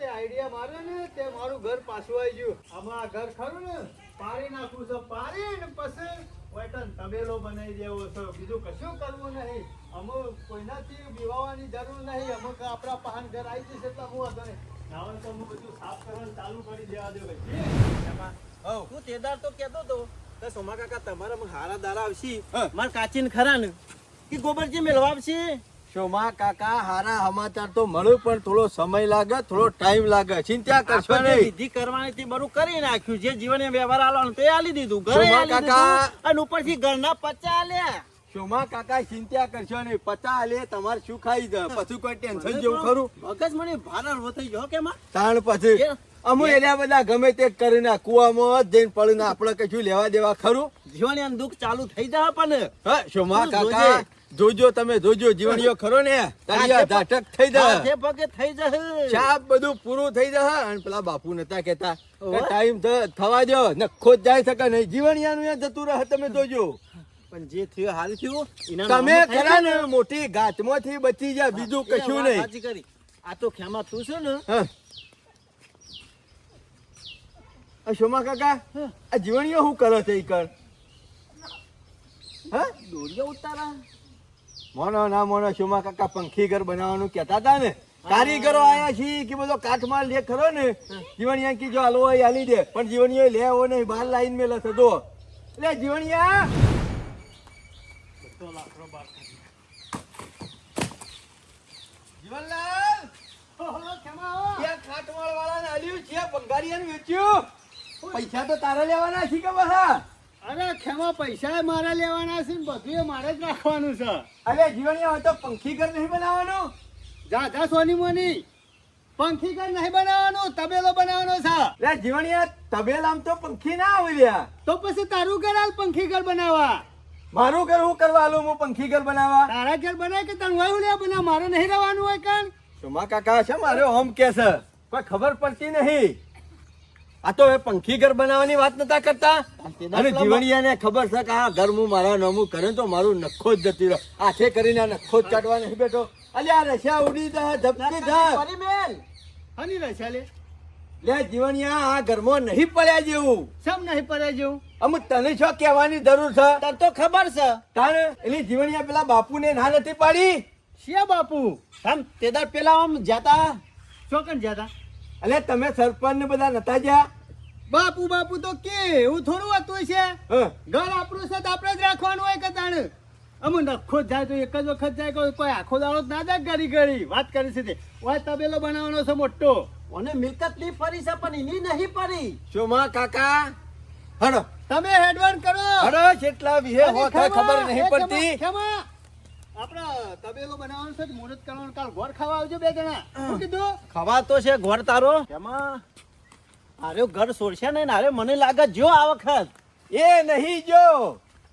તે આઈડિયા મારે ને તે મારું ઘર પાછું આવી ગયું. આમાં આ ઘર ખરું ને? પાડી નાખું છો. પાડી ને પછી વેટન તબેલો બનાવી દેવો છો. બીજું કશું કરવું નહીં. અમુક કોઈનાથી બીવાવાની જરૂર નહીં. અમુક આપણા પહાણ ઘર આવી જશે એટલે હું હતો નાવન નાવલ તો હું બધું સાફ કરવાનું ચાલુ કરી દેવા દે ભાઈ. તું તેદાર તો કહેતો તો. કે સોમા કાકા તમારા હારા દારા આવશે. હા. માર કાચીન ખરા ને. કે ગોબરજી મેળવા આવશે શોમા કાકા હારા સમાચાર તો મળ્યું પણ થોડો સમય લાગે થોડો ટાઈમ લાગે. ચિંતા કરશો નહીં. વિધિ કરવાની હતી બધું કરી નાખ્યું જે જીવન વ્યવહાર આલવાનું તે આલી દીધું. ઘરે કાકા. અને ઉપરથી ઘરના પચા આલ્યા. શોમા કાકા ચિંતા કરશો નહીં. પચા લે તમારે શું ખાઈ દે પછી કોઈ ટેન્શન જેવું ખરું? મગજ મને ભારા રો ગયો કે માં તાણ પછી. એ- અમુ એના બધા ગમે તે કરીને કુવામાં જઈને પડીને આપણે કશું લેવા દેવા ખરું? જીવન દુઃખ ચાલુ થઈ જાય પણ. હા શોમા કાકા જોજે. તમે જોજો જીવણીઓ ખરો ને? તળિયા ધાટક થઈ જાય પગે થઈ જશે. ચાપ બધું પૂરું થઈ જશે. અને પેલા બાપુ નતા કેતા. ટાઈમ થવા દો નખો જ જાય શકે નહીં. જીવણિયાનું યા જતું રહે તમે જોજો. પણ જે થયું હાલ થયું તમે ખરા ને મોટી ગાંઠમાંથી બચી જાય બીજું કશું નહીં. આ તો ખેમા તું છે ને. શોમા કાકા આ જીવણીઓ શું કરો છે ઈ કર હા? દોરીઓ ઉતારા. મોનો ના મોનો શોમા કાકા પંખી ઘર બનાવવાનું કહેતા હતા ને. કારીગરો આયા છે કે બધો કાઠમાલ લે ખરો ને. જીવણિયા કી જો હાલો હોય હાલી દે. પણ જીવણીઓ લે નહીં, બહાર લાઈન મેં લશે તો એટલે જીવણિયા. પૈસા તો તારે લેવાના છે કે બસા અરે ખેમા પૈસા મારે લેવાના છે ને બધું મારે જ રાખવાનું છે. અરે જીવણી હોય તો પંખી ઘર નહીં બનાવવાનું? જા જા સોની મોની. પંખી ઘર નહીં બનાવવાનું તબેલો બનાવવાનો છે. લે જીવણિયા તબેલામ તો પંખી ના આવે લ્યા. તો પછી તારું ઘર હાલ પંખી ઘર બનાવવા? મારું ઘર હું કરવા આલું હું પંખી ઘર બનાવવા? તારા ઘર બનાય કે તને વાયુ લે બના મારે નહીં રહેવાનું હોય કાન સોમા કાકા છે? મારે હોમ કે છે. કોઈ ખબર પડતી નહીં. આ તો હવે પંખી ઘર બનાવવાની વાત નતા કરતા. અને જીવણિયાને ખબર છે કે આ ઘર હું મારા નામું કરે તો મારું નખો જ જતી રહ્યો આથે કરીને નખો જ કાઢવા નહીં બેઠો અલ્યા આ રશિયા ઉડી દે ધબકી લે. લે જીવણિયા આ ઘરમાં નહીં પડ્યા જેવું. સમ નહીં પડ્યા જેવું? અમુક તને છો કહેવાની જરૂર છે? તને તો ખબર છે. તારે એની જીવણિયા પેલા બાપુને ના નથી પાડી? શિયા બાપુ? સમ તેદાર પેલા આમ જાતા? ચોકન જતા? અલે તમે સરપંચ ને બધા નતા જ્યાં? બાપુ બાપુ તો કે એવું થોડું હતું છે ઘર આપણું છે આપણે જ રાખવાનું હોય કે તાણે? અમુ નખો જ જાય તો એક જ વખત જાય કોઈ કોઈ આખો દાડો ના જાય ઘડી ઘડી. વાત કરી છે તે. ઓય તબેલો બનાવવાનો છે મોટો. અને મિલકતની ફરી છે પણ એની નહીં ફરી. શોમા કાકા? હડો. તમે હેડવાન કરો. હડો જેટલા વિહે હો ખબર નહીં પડતી. આપણે તબેલો બનાવવાનો છે મુહૂર્ત કરવાનું. કાલ ઘર ખાવા આવજો બે જણા. શું કીધું? ખવા તો છે ઘર તારો. એમાં આરે ઘર છોડશે ને આરે મને લાગે જો આ વખત. એ નહીં જો.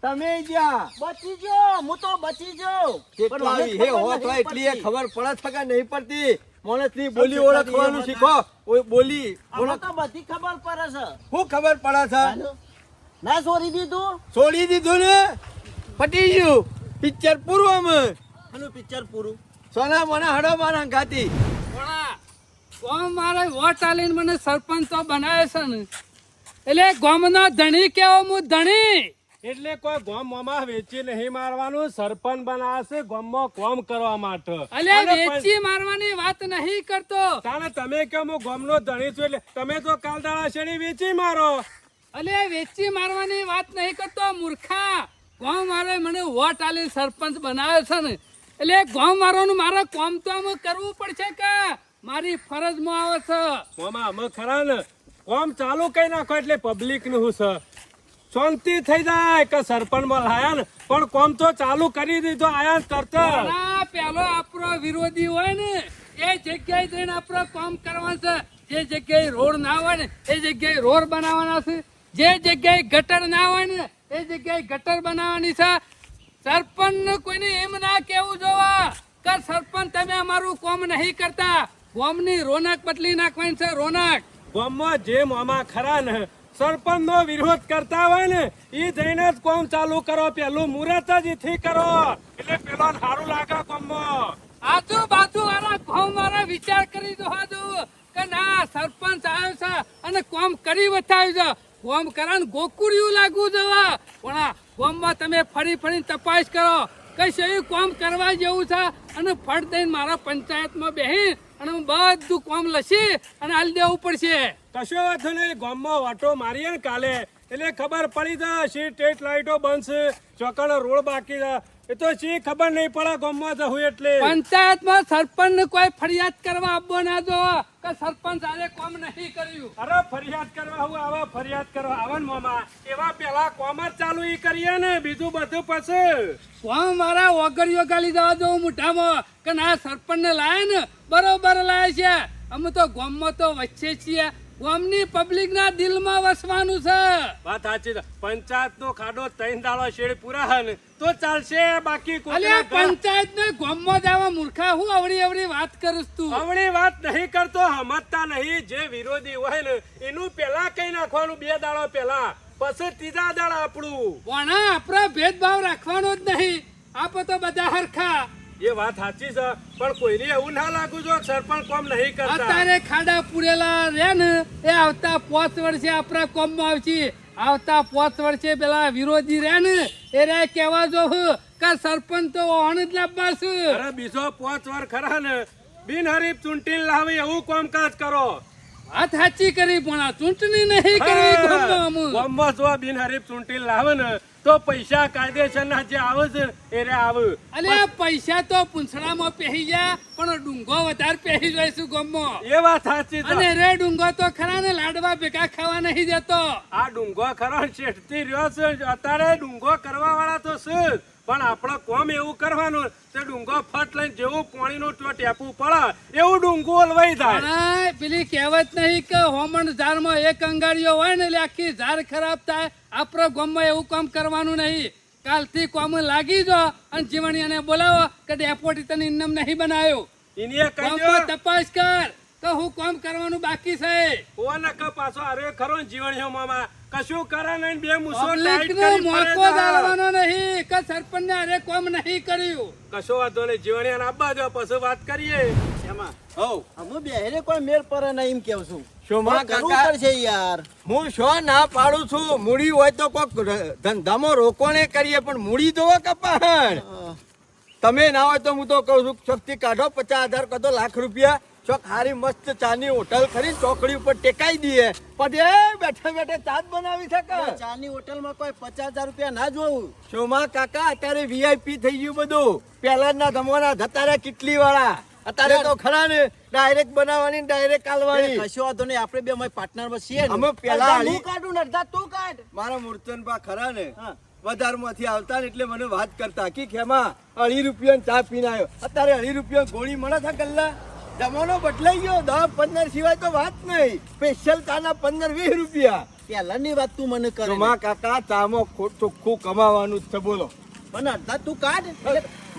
તમે જ્યાં. બચી જો હું તો બચી જો મને વિહે ખબર હો નહીં એટલી ખબર પડે છે કે નહીં પડતી? માણસની બોલી ઓળખવાનું શીખો. ઓય બોલી ઓળખ. તો બધી ખબર પડે છે. શું ખબર પડે છે? ના છોડી દીધું? છોડી દીધું ને? પટી ગયું. પિક્ચર પૂરું અમે આનું પિક્ચર પૂરું. સોના મને હડો મારા ગાતી. કોમ મારે વોટ આલીને મને સરપંચ તો બનાવે છે ને. એટલે ગામનો ધણી કેવો હું ધણી? એટલે કોઈ ગોમમાં વેચી નહીં મારવાનું સરપંચ બનાવશે ગોમમાં કોમ કરવા માટે. અલે વેચી મારવાની વાત નહીં કરતો. તાને તમે કે હું ગોમનો ધણી છું એટલે તમે તો કાલ દાડા શેરી વેચી મારો. અલે વેચી મારવાની વાત નહીં કરતો મૂર્ખા. ગામ મારે મને વોટ આલી સરપંચ બનાવે છે ને એટલે ગામ વાળાનું મારે કોમ તો આમ કરવું પડશે કે મારી ફરજમાં આવે છે? મામા અમે ખરા ને કોમ ચાલુ કઈ નાખો એટલે પબ્લિકનું હું છે. શાંતિ થઈ જાય કે સરપંચમાં લાયા ને પણ કોમ તો ચાલુ કરી દીધો આયા તરત પેલો આપણો વિરોધી હોય ને એ જગ્યાએ જઈને આપણે કામ કરવાનું છે. જે જગ્યાએ રોડ ના હોય ને એ જગ્યાએ રોડ બનાવવાના છે. જે જગ્યાએ ગટર ના હોય ને એ જગ્યાએ ગટર બનાવવાની છે. સરપંચ કોઈને એમ ના કેવું જોવા કે સરપંચ તમે અમારું કોમ નહીં કરતા. ગોમની રોનક બદલી નાખવાની છે રોનક. ગોમમાં જે મોમાં ખરા ને સરપંચનો વિરોધ કરતા હોય ને એ જઈને જ કોમ ચાલુ કરો પેલું મુહૂર્ત જ એથી કરો. એટલે પેલો સારું લાગે કોમમાં. આજુબાજુ વાળા કોમ વાળા વિચાર કરી જોવા જો ના સરપંચ આવ્યો છે અને કોમ કરી બતાવ્યું છે. કોમ કરાન ગોકુડિયું લાગુ જવા. પણ આ કોમમાં તમે ફરી ફરી તપાસ કરો. કઈ છે કોમ કરવા જેવું છે? અને ફળ દઈને મારા પંચાયતમાં બેહી અને હું બધું કોમ લસી અને હાલ દેવું પડશે. કશો વાંધો નહીં. ગામમાં વાટો મારીએ ને કાલે. એટલે ખબર પડી જશે. લાઇટો લાઈટો છે. ચોકણ રોડ બાકી એ તો શી ખબર નહીં પડે ગામમાં જવું એટલે. પંચાયતમાં સરપંચ કોઈ ફરિયાદ કરવા આપવો ના જો કે સરપંચ આજે કોમ નહીં કર્યું. અરે ફરિયાદ કરવા હું આવા ફરિયાદ કરવા આવન ને મામા એવા પેલા કોમ જ ચાલુ ઈ કરીએ ને બીજું બધું પછી. કોમ મારા ઓગળીઓ ગાલી જવા દો મોઢામાં કે ના સરપંચ ને લાયા ને બરોબર લાય છે. અમે તો ગામમાં તો વચ્ચે છીએ ગામની પબ્લિક ના દિલમાં વસવાનું છે. વાત સાચી છે. પંચાયત નો ખાડો ત્રણ દાડો શેડ પૂરા હે તો ચાલશે. બાકી કોઈ પંચાયત ને ગામમાં જવા મૂર્ખા હું અવળી અવળી વાત કરું તું. અવળી વાત નહીં કરતો સમજતા નહીં. જે વિરોધી હોય ને એનું પેલા કઈ નાખવાનું? બે દાડો પેલા. પછી ત્રીજા દાડા આપણું. પણ આપણા ભેદભાવ રાખવાનો જ નહીં. આપો તો બધા હરખા. એ વાત સાચી છે પણ કોઈને એવું ના લાગુ જો સરપંચ કોમ નહીં કરતા. અત્યારે ખાડા પૂરેલા રે ને એ આવતા પોચ વર્ષે આપણા કોમમાં આવશે. આવતા પોચ વર્ષે પેલા વિરોધી રે ને એ રે કહેવા જો કે સરપંચ તો ઓણ જ લાવવા છે. અરે બીજો પાંચ વાર ખરા ને બિનહરીફ ચૂંટીને લાવી એવું કામકાજ કરો. વાત સાચી કરી પણ આ ચૂંટણી નહીં કરવી ગામમાં જો બિનહરીફ ચૂંટીને લાવે ને તો પૈસા કાયદેસરના જે આવે છે એ રે આવે. અલે પૈસા તો પૂંછડામાં પહેરી ગયા પણ ડુંગો વધારે પહેરી જાય છે ગમમાં એ વાત સાચી અને રે ડુંગો તો ખરા ને લાડવા ભેગા ખાવા નહીં જતો આ ડુંગો ખરો શેઠતી રહ્યો છે અત્યારે ડુંગો કરવા વાળા તો જ. પણ આપણે કોમ એવું કરવાનું તે ડુંગો ફટ લઈને જેવું પાણીનું તો ટેપું પડે એવું ડુંગો ઓલવાઈ જાય. પેલી કહેવત નહીં કે હોમણ ઝાડમાં એક અંગાડીઓ હોય ને એટલે આખી ઝાડ ખરાબ થાય આપણા ગામમાં એવું કામ કરવાનું નહીં. કાલથી કોમ લાગી જો અને જીવણીયાને બોલાવો કે ડેપોટી તને ઇનમ નહીં બનાવ્યો. તપાસ કર. તો હું કોમ કરવાનું બાકી છે? ઓ ક પાછો અરે ખરો ને જીવણીઓ મામા. કશું કરે નહીં બે મુસો લાઈટ કરી મોકો છે. નહીં કે સરપંચ ને અરે કોમ નહીં કર્યું. કશો વાંધો નહીં જીવણીયાને આબા જો પછી વાત કરીએ. એમાં. હો અમે બેહરે કોઈ મેર પર નહીં એમ કેવ છું. શોમાં કાકા? છે યાર. હું શું ના પાડું છું? મૂડી હોય તો કોક ધંધામાં રોકોણે કરીએ પણ મૂડી દો કપાણ તમે ના હોય તો હું તો કહું છું શક્તિ કાઢો પચાસ હજાર કાઢો લાખ રૂપિયા. ચોક હારી મસ્ત ચાની હોટલ ખરી ચોકડી ઉપર ટેકાઈ દઈએ. પણ એ બેઠા બેઠા ચાંદ બનાવી શકે ચાની હોટલમાં કોઈ પચાસ હજાર રૂપિયા ના જોવું શોમા કાકા અત્યારે વીઆઈપી થઈ ગયું બધું. પેલા ના ધમવાના રહ્યા કેટલી વાળા અત્યારે તો ખરા ને ડાયરેક્ટ બનાવવાની ડાયરેક્ટ કાલવાની કશો વાંધો નહીં આપણે બે અમારી પાર્ટનરમાં છીએ અમે પેલા હું કાઢું ને અડધા તું કાઢ. મારા મૂર્તનપા ખરા ને હા. વધારમાંથી આવતા ને એટલે મને વાત કરતા. કે ખેમા અઢી રૂપિયા ચા પીને આવ્યો. અત્યારે અઢી રૂપિયા ગોળી મળે છે ગલ્લા? જમાનો બદલાઈ ગયો. દસ પંદર સિવાય તો વાત નહીં. સ્પેશિયલ કાના પંદર વીસ રૂપિયા. પહેલાની વાત તું મને કરો માં કાકા ચામાં ચોખ્ખું કમાવાનું જ છે બોલો. પણ અડધા તું કાઢ.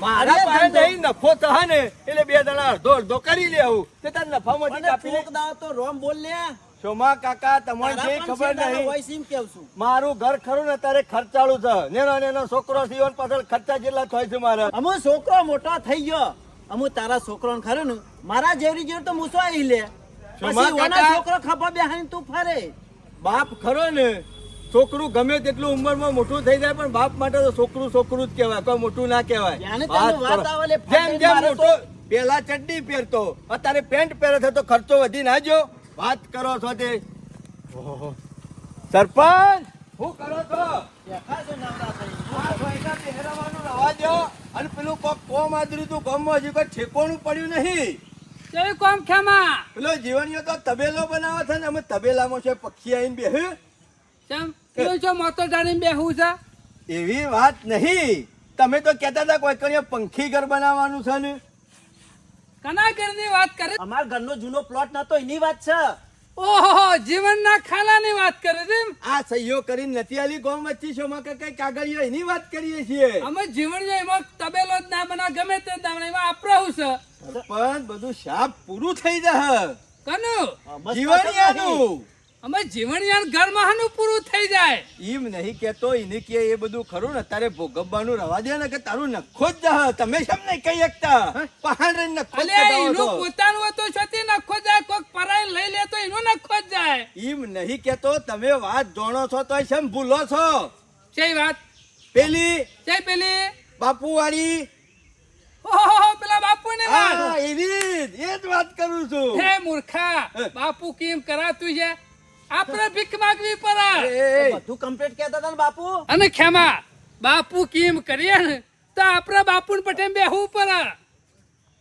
મારા પાસે નહીં નફો થા ને. એટલે બે જણા અડધો અડધો કરી લેવું તે તાર નફામાંથી કાપી લે. તો રોમ બોલ લે. સોમા કાકા તમારે જે ખબર નહીં. voice કેવું છું. મારું ઘર ખરું ને તારે ખર્ચાળું છે. નેનો નેનો છોકરો સીવન પાછળ ખર્ચા જેટલા થાય છે મારા. અમુ છોકરો મોટો થઈ ગયો. અમુ તારા છોકરો ખરું ને મારા જેવરી જેવડી તો મૂસો આવી લે. પછી ઓના છોકરો ખભા બેહાની તું ફરે. બાપ ખરો ને છોકરું ગમે તેટલું ઉંમરમાં મોટું થઈ જાય પણ બાપ માટે તો છોકરું છોકરું જ કહેવાય કોઈ મોટું ના કહેવાય. જેમ જેમ મોટો પેલા ચડ્ડી પહેરતો અત્યારે પેન્ટ પહેરે છે તો ખર્ચો વધી ના જો વાત કરો છો તે. સરપંચ શું કરો છો? નવરા થઈ. આ પહેરાવાનું રવા દો અને પેલું કોક કોમ આદર્યું તું કોમમાં હજી કોઈ ઠેકોણું પડ્યું નહીં. કેવી કોમ ખેમા પેલો જીવણીઓ તો તબેલો બનાવે છે ને અમે તબેલામાં છે પક્ષી આવીને બેહ્યું કેમ? કેવું છો મોતો જાણીને બેહું છે? એવી વાત નહીં. તમે તો કહેતા હતા કોઈ કરીએ પંખી ઘર બનાવવાનું છે ને. કના ઘરની વાત કરે? અમાર ઘરનો જૂનો પ્લોટ નતો એની વાત છે. ઓહો જીવનના ખાલાની વાત કરે છે આ સહીઓ કરીને નથી આલી ગોમ વચ્ચે શોમાં કે કઈ કાગળિયો એની વાત કરીએ છીએ. અમે જીવન એમાં તબેલો જ ના બના ગમે તે દામણે એમાં આપરાવું છે? પણ બધું શાપ પૂરું થઈ જશે. કનું? જીવન જીવણિયાનું અમે જીવણિયાન ઘરમાં હાનું પૂરું થઈ જાય. એમ નહીં કેતો એને કે એ બધું ખરું ને તારે ભોગવવાનું રવા દે ને કે તારું નખો જ જા તમે શેમ નહીં કહી શકતા? રહીને નખો જ એનું. પોતાનું હતો છતી નખો જાય કોક પરાય લઈ ઈમ નહીં કેતો તમે વાત જોણો છો તો શેમ ભૂલો છો? છે વાત? પેલી? છે પેલી? બાપુવાળી? ઓહો પેલા બાપુ ને વાત જ એ જ વાત કરું છું. હે મૂર્ખા બાપુ કેમ કરાતું છે? આપણે ભીખ માગવી પડે. બધું કમ્પ્લીટ કહેતા હતા ને બાપુ? અને ખેમા બાપુ કેમ કરીએ ને તો આપણે બાપુ પટે બેહવું પડે.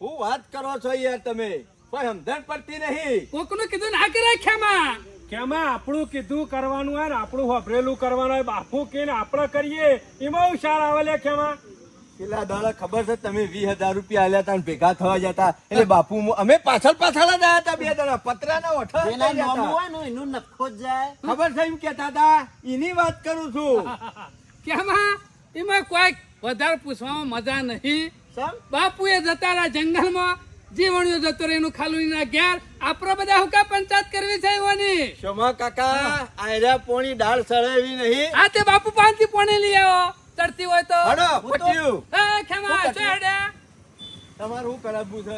હું વાત કરો છો યાર તમે કોઈ સમજણ પડતી નહીં. કોકનું કીધું ના કરે ખેમા. કેમાં આપણું કીધું કરવાનું હોય ને આપણું હોભરેલું કરવાનું હોય બાપુ કે ને આપણે કરીએ એમાં હું સાર આવે લે કેમાં પેલા દાડા ખબર છે તમે વીસ હજાર રૂપિયા આલ્યા હતા ભેગા થવા જતા એટલે બાપુ અમે પાછળ પાછળ જ આવ્યા હતા બે દાડા ઓઠા. હોય ને એનું નખો જ જાય. ખબર છે એમ કેતા હતા એની વાત કરું છું. ખેમા એમાં કોઈ વધારે પૂછવામાં મજા નહીં. બાપુ એ જતા રહ્યા જંગલમાં જીવણીઓ જતો રહ્યો એનું ખાલું ના ઘેર. આપણે બધા હુકા પંચાયત કરવી છે એવાની? શોમા કાકા આયરા પોણી દાળ સળાવી નહીં. આ તે બાપુ પાંચથી પોણી લઈ આવો. ચડતી હોય તો હડો હું તો- એ ખેમા ચડે તમારું હું કરાવવું છે?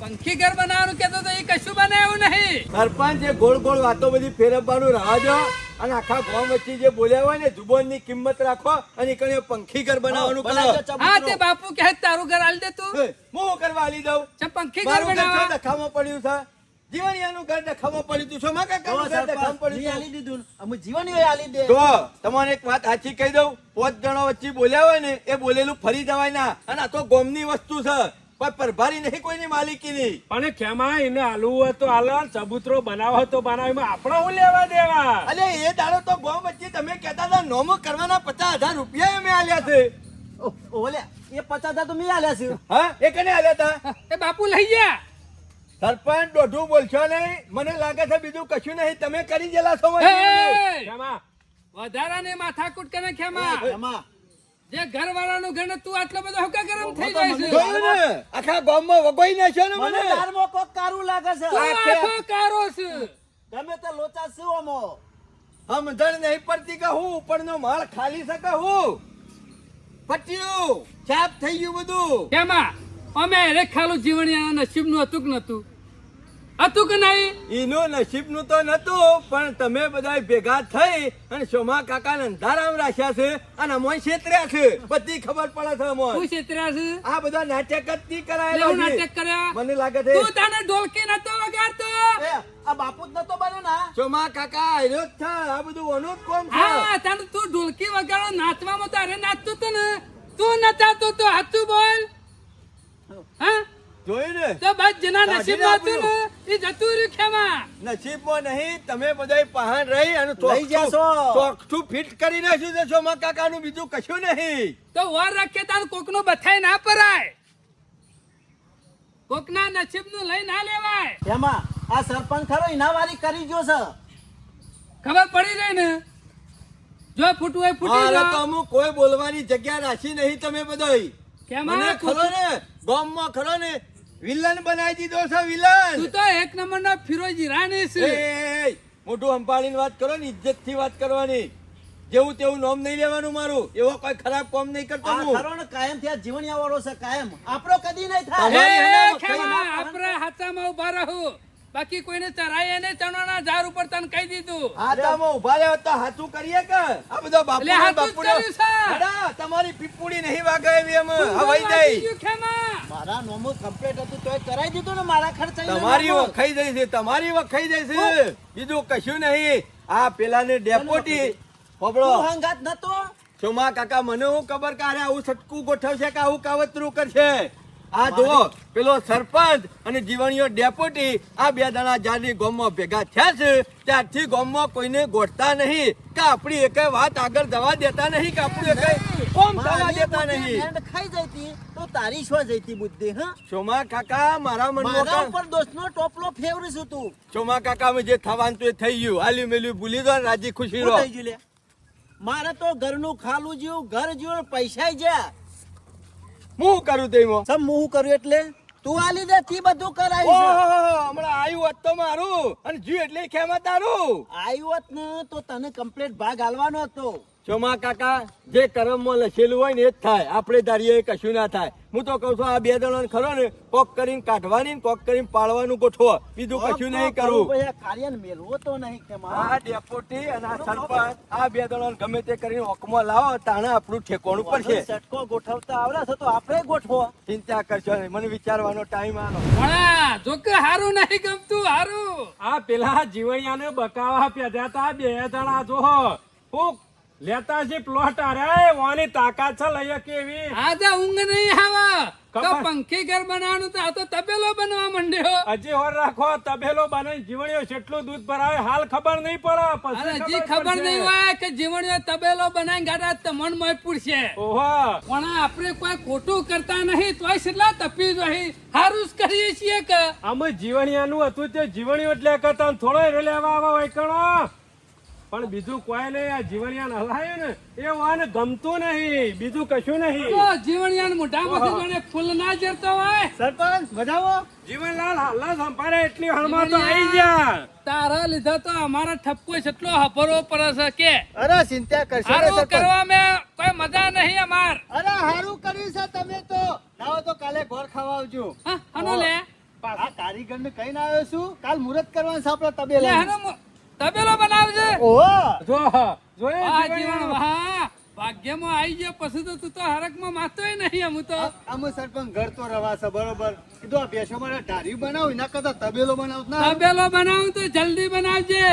પંખી ઘર બનાવવાનું કેતો તો એ કશું બનાવ્યું નહીં. સરપંચ જે ગોળ ગોળ વાતો બધી ફેરવવાનું રાહ જો અને આખા ગામ વચ્ચે જે બોલ્યા હોય ને જુબાનની કિંમત રાખો અને કણે પંખી ઘર બનાવવાનું કરો. હા તે બાપુ કહે તારું ઘર આલી દે તું. હે, કરવા આલી દઉં? પંખી ઘર મારું ઘર બનાવવા? દખામાં પડ્યું છે. જીવણિયાનું ઘર ડખામાં પડ્યું તું. શોમા જો કાકાનું ઘર ડખામાં સરપંચ, આલી દીધું. અમે જીવન આલી દે. તો તમને એક વાત સાચી કહી દઉં. પાંચ જણા વચ્ચે બોલ્યા હોય ને એ બોલેલું ફરી જવાય ના. અને આ તો ગોમની વસ્તુ છે. કોઈ પરભારી નહીં કોઈની માલિકીની. પણ ખેમા એને આલુ હોય તો આલો ચબૂતરો બનાવો હતો તો બનાવો. એમાં આપણે હું લેવા દેવા? અલે એ દાડો તો ગોમ વચ્ચે તમે કહેતા હતા નોમો કરવાના પચાસ હજાર રૂપિયા અમે આલ્યા છે. ઓલે એ પચાસ હજાર તો મેં આલ્યા છે. હા? એ કને આલ્યા હતા? એ બાપુ લઈ ગયા. સરપંચ દોઢું બોલશો નહીં? મને લાગે છે બીજું કશું નહીં. તમે કરી ગયેલા છો મને. એ, માથાકૂટ કરે ખેમા. જે ઘર વાળાનું ઘર તું આટલો બધો હકા ગરમ થઈ જાય છે. જોયું ને? આખા ગામમાં વગોઈ નાખ્યો ને મને તારમાં કોક કારું લાગે છે. તું આખો કારો છે. તમે તો લોચા છો ઓમો સમજણ નહીં પડતી કે હું? ઉપરનો માળ ખાલી શકે હું? પટ્યું ચાપ થઈ ગયું બધું. કેમાં અમે રે ખાલું જીવણિયાના નસીબનું હતું કે નતું હતું કે નહીં. એનું નસીબનું તો નતું પણ તમે બધા ભેગા થઈ અને સોમા કાકા અંધારામ રાખ્યા છે અને અમોય છેતર્યા છે. બધી ખબર પડે છે અમોય. શું છેતર્યા છે? આ બધા નાટક જ એવું કરાયેલા નાટક કર્યા? મને લાગે છે તું તને ઢોલકી નતો વગાડતો. આ બાપુ જ નતો બન્યો ના સોમા કાકા આયરો જ આ બધું ઓનું જ કોમ છે? હા તને તું ઢોલકી વગાડો નાચવામાં તારે નાચતું હતું ને. તું નચાતો તો હાચું બોલ. હા? જોયું ને? તો બસ જેના નસીબમાં હતું ને એ જતું રહ્યું ખેમા. નસીબમાં નહીં તમે બધા પહાણ રહી અને લઈ જશો ચોકઠું ફિટ કરી નાખ્યું છે સોમા કાકાનું બીજું કશું નહીં. તો વાર રાખે તાર કોકનું બથાઈ ના પરાય. કોકના નસીબનું લઈ ના લેવાય. એમાં આ સરપંચ ખરો એના વારી કરી ગયો છે. ખબર પડી જાય ને? જો ફૂટવું હોય ફૂટી અમુક કોઈ બોલવાની જગ્યા રાખી નહીં તમે બધાય. કેમ? મને ખરો ને ગામમાં ખરો ને વિલન બનાવી દીધો છે વિલન. તું તો એક નંબરનો ફિરોજી રાણી છે. મોટું અંપાળીની વાત કરો ને ઇજ્જતથી વાત કરવાની. જેવું તેવું નોમ નહીં લેવાનું મારું. એવો કોઈ ખરાબ કામ નહીં કરતો હું. ખરો ને કાયમથી આ જીવણિયા વાળો છે કાયમ. આપણો કદી નહીં થાય. આપણે હાથામાં ઊભા રહું. બાકી કોઈને ચરાય ને ચણવાના ઝાડ ઉપર તને કહી દીધું. હાથામાં ઊભા રહ્યો તો હાથું કરીએ કે? આ બધો બાપુ. અડા, તમારી પીપુડી નહીં વાગે એવી એમ હવાઈ જાય. મારા નોમો કમ્પ્લીટ હતું તોય કરાઈ દીધું ને મારા ખર્ચા તમારી વખાઈ જાય છે તમારી વખાઈ જાય છે. બીજું કશું નહીં. આ પેલાને ડેપોટી પબડો હંગાત નતો? ચોમા કાકા મને હું ખબર કે અરે આવું સટકું ગોઠવશે કે આવું કાવતરું કરશે? આ જુઓ પેલો સરપંચ અને જીવણીઓ ડેપ્યુટી આ બે દાણા જાડી ગોમમાં ભેગા થયા છે. ત્યારથી ગોમમાં કોઈને ગોઠતા નહીં. કે આપણી એકે વાત આગળ જવા દેતા નહીં કે આપણું એકે કોમ થવા દેતા નહીં. ખાઈ જતી તો તારી શો જતી બુદ્ધિ હા? સોમા કાકા મારા મારા મનમાં ઉપર દોસ્તનો ટોપલો ફેવરીશ તું. સોમા કાકા મે જે થવાનું તો થઈ ગયું. આલ્યું મેલ્યું ભૂલી ગયો રાજી ખુશી રહો. લે. મારે તો ઘરનું ખાલું જેવું ઘર જ્યું પૈસા જ્યાં. હું કરું તેમાં સમ હું કર્યું એટલે? તું આલી દે થી બધું કરાય હમણાં આવ્યું હોત તો મારું. અને જીવ એટલે ખેમત તારું. આવ્યું હોત ને તો તને કમ્પ્લેટ ભાગ હાલવાનો હતો. ચોમા કાકા જે કરમમાં લખેલું હોય ને એ જ થાય. આપણે ધારીએ કશું ના થાય. હું તો કહું છું આ બે દળો ખરો ને કોક કરીને કાઢવાની ને કોક કરીને પાડવાનું ગોઠવો. બીજું કશું નહીં કરવું કાર્ય મેળવો તો નહીં આ ડેપોટી અને આ સરપંચ આ બે દળો ગમે તે કરીને હોકમાં લાવો તાણે આપણું ઠેકોણું પડશે. ચટકો ગોઠવતા આવડે છે તો આપણે ગોઠવો. ચિંતા કરશો નહીં મને વિચારવાનો ટાઈમ આનો. ભણા જો કે હારું નહીં ગમતું હારું. આ પેલા જીવણિયાને બકાવા પેદ્યા તા બે જણા જોહો હું લેતા છે પ્લોટ અરે વાની તાકાત છે લઈએ કેવી? આજે ઊંઘ નહીં આવે. તો પંખી ઘર બનાવવાનું તો આ તો તબેલો બનવા માંડ્યો. હજી હોર રાખો તબેલો બનાવી જીવણીઓ કેટલું દૂધ ભરાવે હાલ ખબર નહીં પડે પછી હજી ખબર નહીં હોય કે જીવણીઓ તબેલો બનાવી ગાડા તમણ મોય પૂરશે ઓહો. પણ આપણે કોઈ ખોટું કરતા નહીં તોય કેટલા તપી જોઈ હારું જ કરીએ છીએ કે. અમે જીવણીયાનું હતું તે જીવણીઓ એટલે કરતા થોડો રે લેવા આવા હોય કણો. પણ બીજું કોઈ નહીં આ જીવણિયા હલાયું ને એ વાને ગમતું નહીં બીજું કશું નહીં. તો જીવણિયાના જાણે ફૂલ ના જરતો હોય. સરપંચ મજામાં જીવનલાલ હલ્લા સંભાળે એટલી હળમાં તો આવી ગયા. તારા લીધા તો અમારા ઠપકો એટલો હફરો પડે છે કે. અરે ચિંતા કરશો હારું કરવા મે કોઈ મજા નહીં અમાર. અરે હારું કર્યું છે તમે તો. લાવો તો કાલે ઘર ખાવા આવજો. હા, હનો લે. આ કારીગર ને કઈ આવ્યો છું કાલ મુહૂર્ત કરવાનું છે આપડે લે તબેલા તબેલો બનાવજે. જો જોયે આ જીવણિયા? વાહ. ભાગ્યમાં આવી ગયો પછી તો તું તો હરકમાં માતોય નહીં અમુ તો. અમુ સરપંચ ઘર તો રવાશે બરોબર. કીધું આ બેસો માટે ઢારી બનાવું ના કરતા તબેલો બનાવ તબેલો બનાવું તો જલ્દી બનાવજે.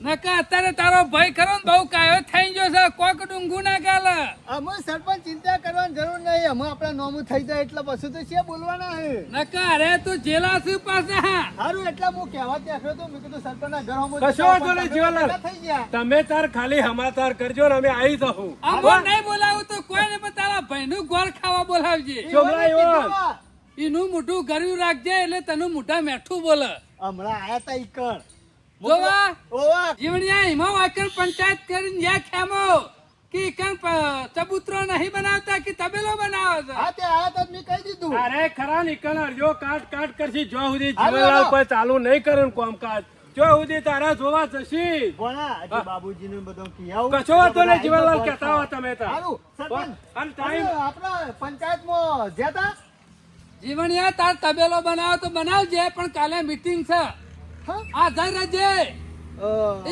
નકા અત્યારે તારો ભાઈ ખરો ને બહુ કાયો થઈ ગયો છે કોક ડુંગું ના કાલે અમે સરપંચ ચિંતા કરવાની જરૂર નહીં અમે આપણા નોમું થઈ જાય એટલે પછી તો છે બોલવાના હે. નકા અરે તું જેલા છું પાસે હા. સારું એટલે હું કહેવા ત્યાં તો મેં કીધું સરપંચ ના ઘર હું કશો વાંધો નહીં. તમે તાર ખાલી હમાતાર કરજો ને અમે આવી જાઉં અમે નહીં બોલાવું તો કોઈ ને પણ તારા ભાઈ નું ગોળ ખાવા બોલાવજે. એવો. એનું મોઢું ગરવું રાખજે એટલે તનું મોઢા મેઠું બોલે. હમણાં આયા તા ઈકણ જોવા ઓવા જીવણિયા હિમા વાકર પંચાયત કરીને યા ખેમો? કે કણ ચબૂતરો નહીં બનાવતા કે તબેલો બનાવે છે? હા તે આ તો મેં કહી દીધું. અરે ખરા નીકળ અરજો કાટ કાટ કરશી. જો સુધી જીવનલાલ પર ચાલુ નહીં કરન કોમ કામકાજ જો સુધી તારા જોવા જશી. ભણા બાબુજી ને બધું કી આવું. કશો વાંધો નહીં જીવનલાલ કહેતા હો તમે તો. સારું સરપંચ. અને ટાઈમ આપણા પંચાયતમાં જ્યાં તા જીવણિયા તાર તબેલો બનાવો તો બનાવજે પણ કાલે મીટિંગ છે? આ જઈ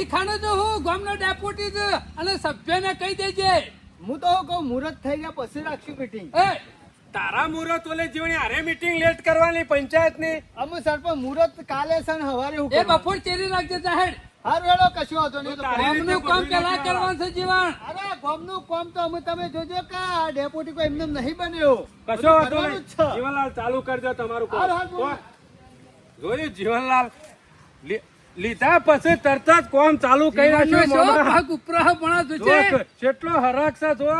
એ ખાને તો હું ગામનો ડેપ્યુટી છે અને સભ્યને કહી દેજે. હું તો કહું મુહૂર્ત થઈ ગયા પછી રાખશું મીટિંગ એ તારા મુહૂર્ત ઓલે જીવણી હારે મીટિંગ લેટ કરવાની પંચાયતની અમે સરપંચ મુહૂર્ત કાલે છે ને હવારે હું એ બપોર ચેરી રાખજે જાહેર. હારું હેડો કશું હતો નહીં ગામનું કામ પેલા કરવાનું. છે જીવણ. અરે ગામનું કામ તો અમે તમે જોજો કે આ ડેપોટી કોઈ એમને નહીં બન્યો. કશો હતો નહીં. જીવનલાલ ચાલુ કરજો તમારું કામ? જોયું જીવનલાલ? લીધા પછી તરત જ કોમ ચાલુ કરી નાખ્યું શો મોમાં. ભાગ ઉપરા ભણા જો જોજે કેટલો હરખ છે જો